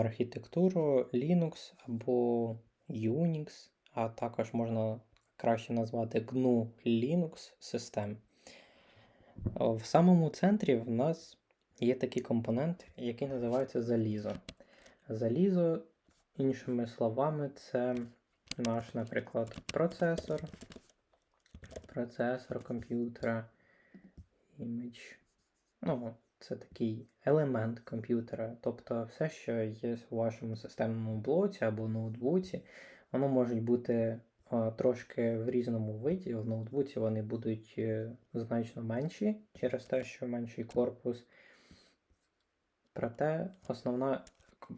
архітектуру Linux або Unix, а також можна краще назвати GNU Linux систем. В самому центрі в нас є такий компонент, який називається залізо. Залізо, іншими словами, це наш, наприклад, процесор, процесор комп'ютера, image. Ну, це такий елемент комп'ютера. Тобто все, що є у вашому системному блоці або ноутбуці, воно може бути трошки в різному виді. В ноутбуці вони будуть е, значно менші через те, що менший корпус. Проте основна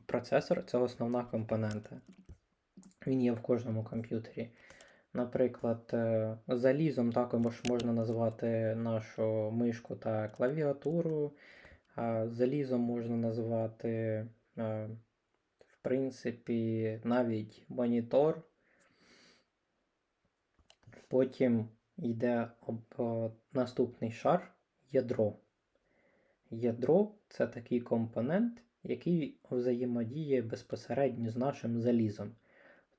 процесор це основна компонента. Він є в кожному комп'ютері. Наприклад, е, залізом також можна назвати нашу мишку та клавіатуру. Залізом можна назвати, в принципі, навіть монітор. Потім йде наступний шар ядро. Ядро це такий компонент, який взаємодіє безпосередньо з нашим залізом.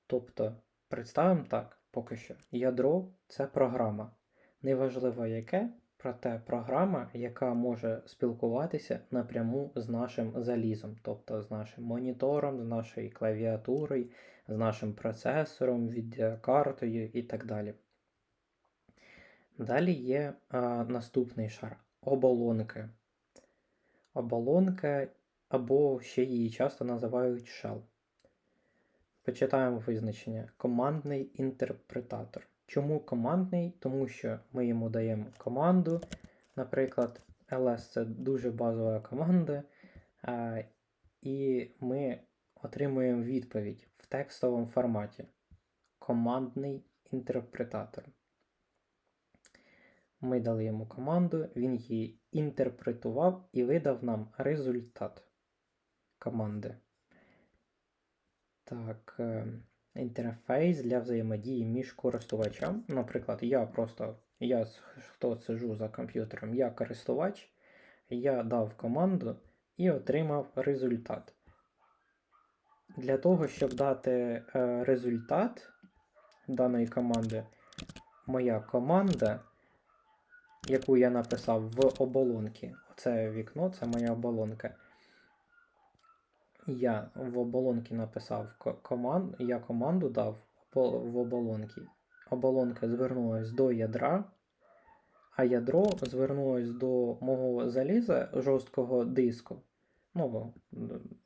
Тобто, представимо так, поки що. Ядро це програма. Неважливо яке, проте програма, яка може спілкуватися напряму з нашим залізом, тобто з нашим монітором, з нашою клавіатурою, з нашим процесором, відеокартою і так далі. Далі є а, наступний шар оболонки. Оболонка або ще її часто називають shell. Почитаємо визначення. Командний інтерпретатор. Чому командний? Тому що ми йому даємо команду. Наприклад, ls це дуже базова команда, і ми отримуємо відповідь в текстовому форматі. Командний інтерпретатор. Ми дали йому команду, він її інтерпретував і видав нам результат команди. Так, е, інтерфейс для взаємодії між користувачем. Наприклад, я просто я хто сижу за комп'ютером, я користувач, я дав команду і отримав результат. Для того, щоб дати е, результат даної команди, моя команда яку я написав в оболонці. Оце вікно, це моя оболонка. Я в оболонці написав команд, я команду дав в оболонці. Оболонка звернулася до ядра, а ядро звернулось до мого заліза жорсткого диску, ну,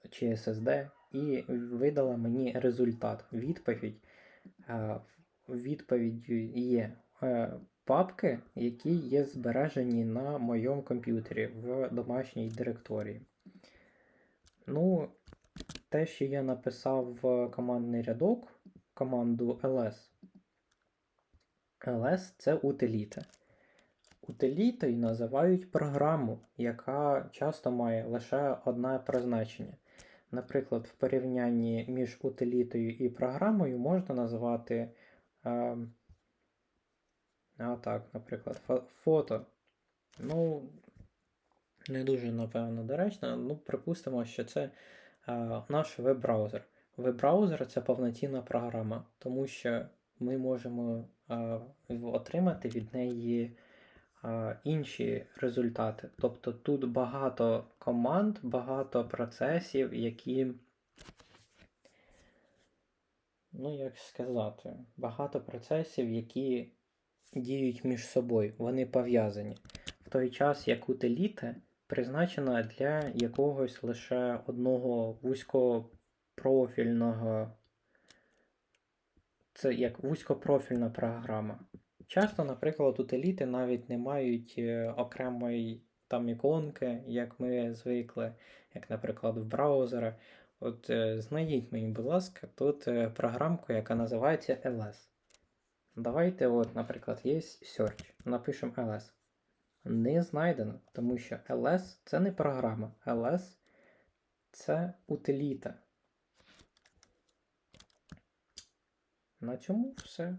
чи SSD, і видала мені результат. Відповідь. Відповіддю є е, папки, які є збережені на моєму комп'ютері в домашній директорії. Ну, те, що я написав в командний рядок, команду ls. ls це утиліта. Утилітою називають програму, яка часто має лише одне призначення. Наприклад, в порівнянні між утилітою і програмою можна назвати е, а так, наприклад, фото. Ну, не дуже, напевно, доречно. Ну, припустимо, що це наш веб-браузер. Веб-браузер це повноцінна програма, тому що ми можемо отримати від неї інші результати. Тобто тут багато команд, багато процесів, які. Ну, як сказати, багато процесів, які діють між собою, вони пов'язані. В той час, як утиліта призначена для якогось лише одного вузькопрофільного. Це як вузькопрофільна програма. Часто, наприклад, утиліти навіть не мають е, окремої там іконки, як ми звикли, як, наприклад, в браузера. От е, знайдіть мені, будь ласка, тут е, програмку, яка називається LS. Давайте, от, наприклад, є search. Напишемо ls. Не знайдено, тому що ls це не програма. ls це утиліта. На цьому все.